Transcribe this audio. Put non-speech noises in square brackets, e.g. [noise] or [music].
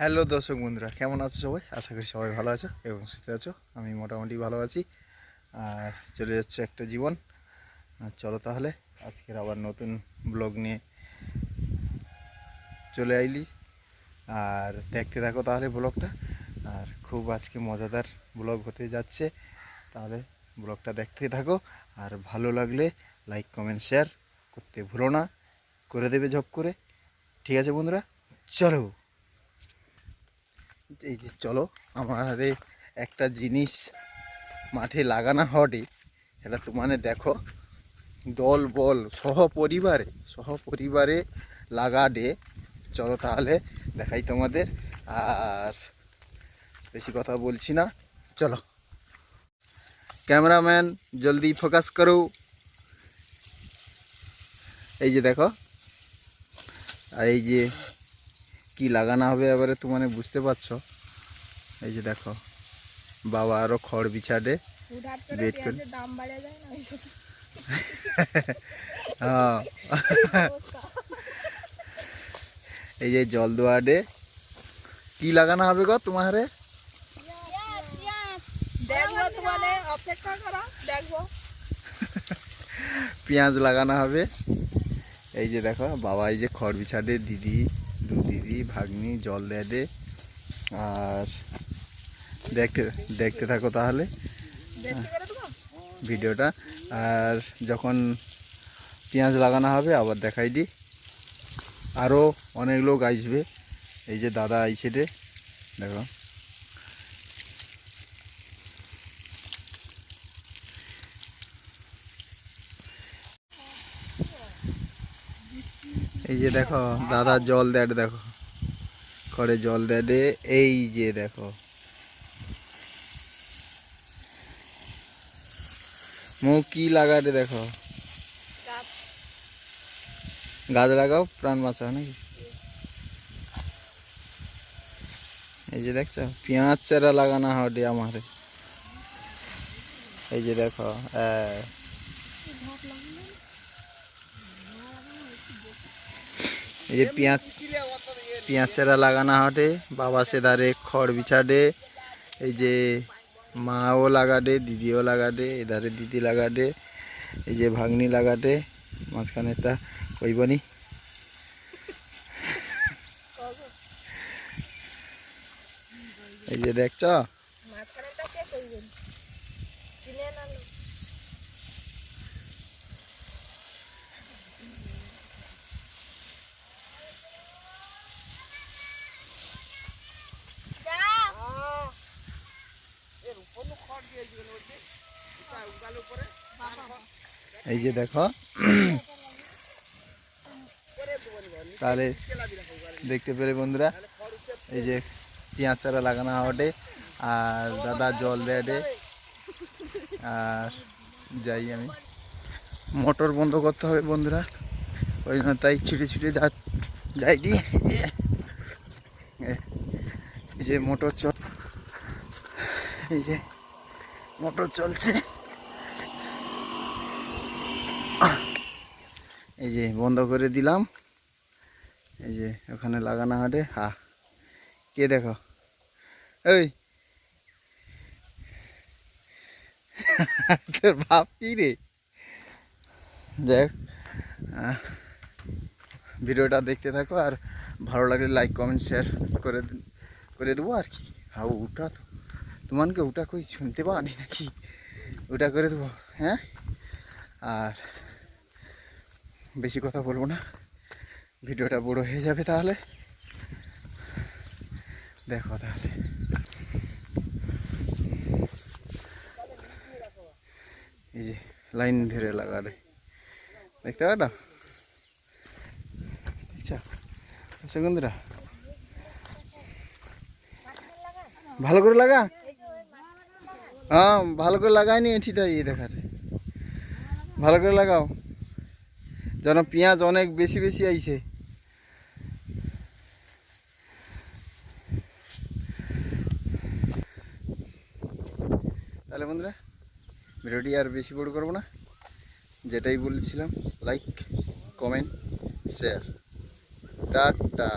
Hello দর্শক বন্ধুরা, কেমন আছো সবাই? আশা করি সবাই ভালো আছো এবং সুস্থ আছো। আমি মোটামুটি ভালো আছি। আর চলে যাচ্ছে একটা জীবন। চলো তাহলে আজকের আবার নতুন ব্লগ নিয়ে চলে আইলি। আর দেখতে থাকো তাহলে ব্লগটা। আর খুব আজকে মজাদার ব্লগ হতে যাচ্ছে। তাহলে ব্লগটা দেখতে থাকো। আর ভালো লাগলে লাইক কমেন্ট শেয়ার করতে ভুলো না। করে দেবে ঝপ করে। ঠিক আছে বন্ধুরা, চলো। এই যে চলো, আমার একটা জিনিস মাঠে লাগানো হটে, সেটা তোমানে দেখো। দল, বল সহ পরিবারে সহ পরিবারে লাগাডে চলো তাহলে দেখাই তোমাদের, আর বেশি কথা বলছি না। চলো। ক্যামেরাম্যান, জলদি ফোকাস করো। এই যে দেখো আর এই যে কি লাগানো হবে এবারে তো মানে বুঝতে পারছ? এই যে দেখো বাবা আরও খড় বিছাডে হুটহাট করে Wait করে- পেঁয়াজের দাম বাড়ে যায় না? [laughs] হ্যাঁ। [laughs] এই যে জল দোয়াডে কি লাগানো হবে গো তোমারে [laughs] পেঁয়াজ লাগানো হবে। এই যে দেখো বাবা এই যে খড় বিছাডে দিদি। ভাগ্নি, জল দেয় আর দেখতে দেখতে থাকো তাহলে। ভিডিওটা। আর যখন পেঁয়াজ লাগানো হবে, আবার দেখাই দিই আরও অনেক লোক আসবে। এই যে দাদা আইছে রে। দেখো। এই যে দেখো, দাদা জল দেয় দেখো। করে জল দেয় এই যে দেখো। মুখ কি লাগাতে দেখো। গাছ লাগাও, প্রাণ বাঁচাও নাকি? এই যে দেখছ, পেঁয়াজ চারা লাগানো হবে আমারে। এই যে দেখো হ্যাঁ। এই যে পেঁয়াজ পেঁয়াজ চারা লাগানো হটে, বাবা সেধারে খড় বিছাডে এই যে মাও লাগাডে দিদিও লাগাডে এধারে দিদি লাগাডে এই যে ভাগ্নি লাগাডে মাঝখানে একটা কইবনি এই যে দেখছ? এই যে দেখো। তাহলে দেখতে পেলে বন্ধুরা, এই যে পেঁয়াজ চারা লাগানো হটে আর দাদা জল দেয় ডে। আর যাই আমি। মোটর বন্ধ করতে হবে বন্ধুরা, ওই জন্য তাই ছুটে ছুটে যা যাই দি এই যে মোটর চল এই যে মোটর চলছে। এই যে বন্ধ করে দিলাম। এই যে ওখানে লাগানো হাটে। হা কে দেখো? ওই [laughs] তোর বাপ কি রে? দেখ ভিডিওটা দেখতে থাকো আর ভালো লাগলে লাইক কমেন্ট শেয়ার করে করে দেবো আর কি। হাও উঠা তো। তোমাকে ওটা কই শুনতে পানি নাকি? ওটা করে দেবো হ্যাঁ? আর বেশি কথা বলব না। ভিডিওটা বড় হয়ে যাবে তাহলে। দেখো তাহলে। এই যে লাইন ধরে লাগালে। দেখতে পারো? আচ্ছা আচ্ছা বন্ধুরা। ভালো করে লাগা? হ্যাঁ ভালো করে লাগাইনি এটিটা এই দেখারে। ভালো করে লাগাও। যেন পেঁয়াজ অনেক বেশি বেশি আইছে। তাহলে বন্ধুরা, ভিডিওটি আর বেশি বড় করব না। যেটাই বলেছিলাম লাইক কমেন্ট শেয়ার টাটা।